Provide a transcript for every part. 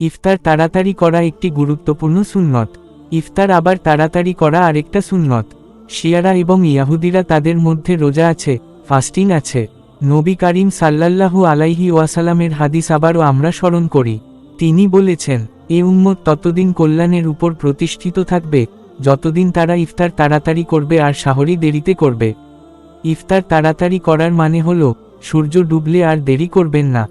ইফতার তাড়াতাড়ি করা একটি গুরুত্বপূর্ণ সুন্নত। ইফতার আবার তাড়াতাড়ি করা আরেকটা সুন্নত। শিয়ারা এবং ইয়াহুদিরা তাদের মধ্যে রোজা আছে, ফাস্টিং আছে। নবী করিম সাল্লাল্লাহু আলাইহি ওয়াসালামের হাদিস আবারও আমরা স্মরণ করি। তিনি বলেছেন, এ উম্মত ততদিন কল্যাণের উপর প্রতিষ্ঠিত থাকবে, যতদিন তারা ইফতার তাড়াতাড়ি করবে আর শাহরি দেরিতে করবে। ইফতার তাড়াতাড়ি করার মানে হল, সূর্য ডুবলে আর দেরি করবেন না।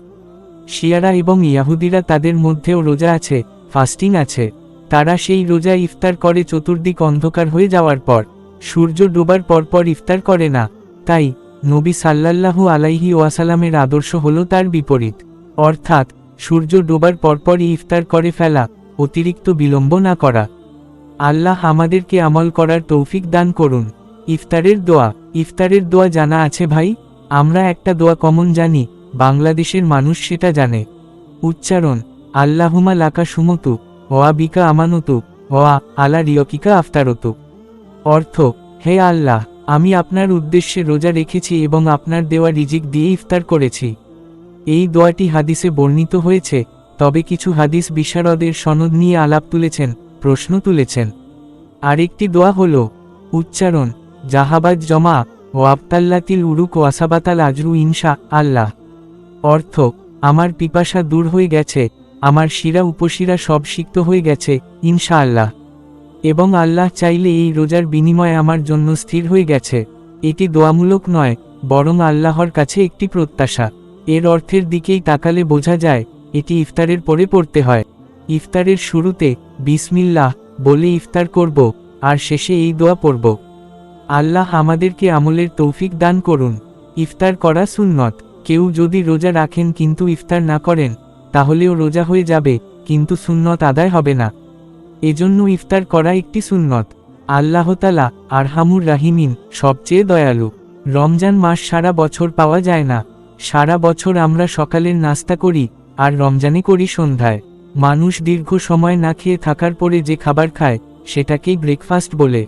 শিয়ারা এবং ইয়াহুদিরা তাদের মধ্যেও রোজা আছে ফাস্টিং আছে। তারা সেই রোজা ইফতার করে চতুর্দিক অন্ধকার হয়ে যাওয়ার পর, সূর্য ডোবার পরপর ইফতার করে না। তাই, নবী সাল্লাল্লাহু আলাইহি ওয়াসালামের আদর্শ হল তার বিপরীত। অর্থাৎ, সূর্য ডোবার পরপরই ইফতার করে ফেলা, অতিরিক্ত বিলম্ব না করা। আল্লাহ আমাদেরকে আমল করার তৌফিক দান করুন। ইফতারের দোয়া ইফতারের দোয়া জানা আছে ভাই? আমরা একটা দোয়া কমন জানি বাংলাদেশের মানুষ সেটা জানে। উচ্চারণ আল্লাহুমা লাকা সুমতু, ওয়া বিকা আমানতু, ওয়া আলা রিয়কিকা আফতারতু। অর্থ, হে আল্লাহ, আমি আপনার উদ্দেশ্যে রোজা রেখেছি এবং আপনার দেওয়া রিজিক দিয়ে ইফতার করেছি। এই দোয়াটি হাদিসে বর্ণিত হয়েছে, তবে কিছু হাদিস বিশারদের সনদ নিয়ে আলাপ তুলেছেন, প্রশ্ন তুলেছেন। আরেকটি দোয়া হল, উচ্চারণ, জাহাবাজ জমা ও আবতাল্লাতিল উরুক ওয়াসাবাতাল আজরু ইনশা আল্লাহ। অর্থ আমার পিপাসা দূর হয়ে গেছে, আমার শিরা উপশিরা সব সিক্ত হয়ে গেছে ইনশা আল্লাহ এবং আল্লাহ চাইলে এই রোজার বিনিময়ে আমার জন্য স্থির হয়ে গেছে। এটি দোয়ামূলক নয়, বরং আল্লাহর কাছে একটি প্রত্যাশা। এর অর্থের দিকেই তাকালে বোঝা যায়, এটি ইফতারের পরে পড়তে হয়। ইফতারের শুরুতে, বিসমিল্লাহ, বলে ইফতার করব, আর শেষে এই দোয়া পড়ব। আল্লাহ আমাদেরকে আমলের তৌফিক দান করুন। ইফতার করা সুন্নত। কেউ যদি রোজা রাখেন কিন্তু ইফতার না করেন, তাহলেও রোজা হয়ে যাবে, কিন্তু সুন্নত আদায় হবে না। এজন্য ইফতার করা একটি সুন্নত। আল্লাহতালা আরহামুর রাহিমিন সবচেয়ে দয়ালু। রমজান মাস সারা বছর পাওয়া যায় না। সারা বছর আমরা সকালের নাস্তা করি আর রমজানে করি সন্ধ্যায়। মানুষ দীর্ঘ সময় না খেয়ে থাকার পরে যে খাবার খায়, সেটাকেই ব্রেকফাস্ট বলে।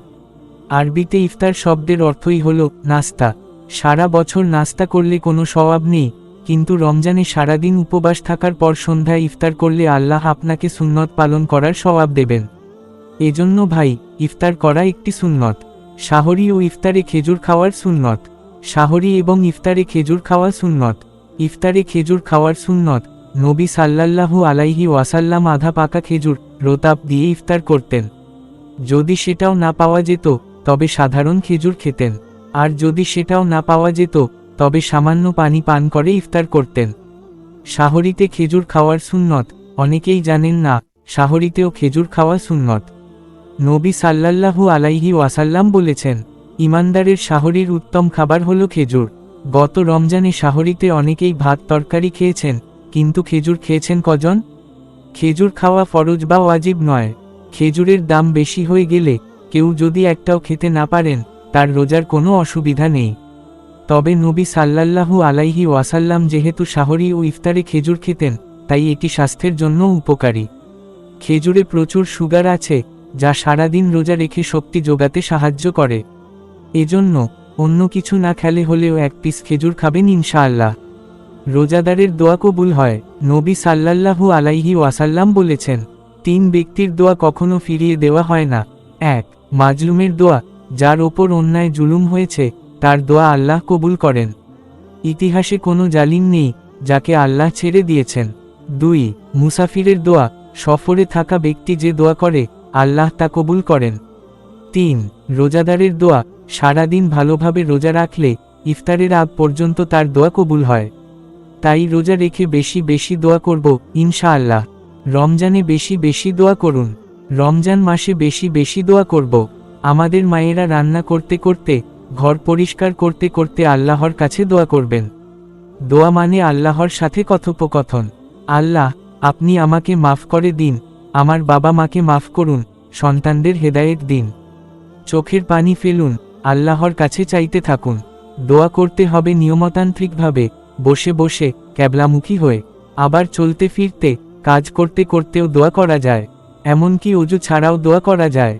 আরবিতে ইফতার শব্দের অর্থই হল নাস্তা। সারা বছর নাস্তা করলে কোনো স্বভাব নেই, কিন্তু রমজানে সারাদিন উপবাস থাকার পর সন্ধ্যায় ইফতার করলে আল্লাহ আপনাকে সুন্নত পালন করার স্বভাব দেবেন। এজন্য ভাই, ইফতার করা একটি সুন্নত। শাহরি ও ইফতারে খেজুর খাওয়ার সুন্নত। শাহরি এবং ইফতারে খেজুর খাওয়া সুন্নত। ইফতারে খেজুর খাওয়ার সুন্নত। নবী সাল্লাল্লাহু আলাইহি ওয়াসাল্লাম আধা পাকা খেজুর, রোতাপ দিয়ে ইফতার করতেন। যদি সেটাও না পাওয়া যেত, তবে সাধারণ খেজুর খেতেন। আর যদি সেটাও না পাওয়া যেত, তবে সামান্য পানি পান করে ইফতার করতেন। শাহরিতে খেজুর খাওয়ার সুন্নত, অনেকেই জানেন না, শাহরিতেও খেজুর খাওয়া সুন্নত। নবী সাল্লাল্লাহু আলাইহি ওয়াসাল্লাম বলেছেন, ইমানদারের শাহরির উত্তম খাবার হলো খেজুর। গত রমজানে শাহরিতে অনেকেই ভাত তরকারি খেয়েছেন, কিন্তু খেজুর খেয়েছেন কজন? খেজুর খাওয়া ফরজ বা ওয়াজিব নয়। খেজুরের দাম বেশি হয়ে গেলে কেউ যদি একটাও খেতে না পারেন তার রোজার কোনো অসুবিধা নেই। তবে নবী সাল্লাল্লাহু আলাইহি ওয়াসাল্লাম যেহেতু শাহরি ও ইফতারে খেজুর খেতেন, তাই এটি স্বাস্থ্যের জন্য উপকারী। খেজুরে প্রচুর সুগার আছে, যা সারাদিন রোজা রেখে শক্তি যোগাতে সাহায্য করে। এজন্য অন্য কিছু না খেলে হলেও এক পিস খেজুর খাবেন ইনশাআল্লাহ। রোজাদারের দোয়া কবুল হয়, নবী সাল্লাল্লাহু আলাইহি ওয়াসাল্লাম বলেছেন, তিন ব্যক্তির দোয়া কখনো ফিরিয়ে দেওয়া হয় না। এক, মাজলুমের দোয়া যার ওপর অন্যায় জুলুম হয়েছে, তার দোয়া আল্লাহ কবুল করেন। ইতিহাসে কোনো জালিম নেই, যাকে আল্লাহ ছেড়ে দিয়েছেন। দুই, মুসাফিরের দোয়া, সফরে থাকা ব্যক্তি যে দোয়া করে, আল্লাহ তা কবুল করেন। তিন, রোজাদারের দোয়া, সারাদিন ভালোভাবে রোজা রাখলে, ইফতারের আগ পর্যন্ত তার দোয়া কবুল হয়। তাই রোজা রেখে বেশি বেশি দোয়া করব, ইনশাআল্লাহ। রমজানে বেশি বেশি দোয়া করুন। রমজান মাসে বেশি বেশি দোয়া করব। আমাদের মায়েরা রান্না করতে করতে, ঘর পরিষ্কার করতে করতে আল্লাহর কাছে দোয়া করবেন। দোয়া মানে আল্লাহর সাথে কথোপকথন। আল্লাহ, আপনি আমাকে মাফ করে দিন, আমার বাবা মাকে মাফ করুন, সন্তানদের হেদায়েত দিন। চোখের পানি ফেলুন, আল্লাহর কাছে চাইতে থাকুন। দোয়া করতে হবে নিয়মতান্ত্রিকভাবে, বসে বসে, ক্যাবলামুখী হয়ে। আবার চলতে ফিরতে, কাজ করতে করতেও দোয়া করা যায়। এমনকি অজু ছাড়াও দোয়া করা যায়।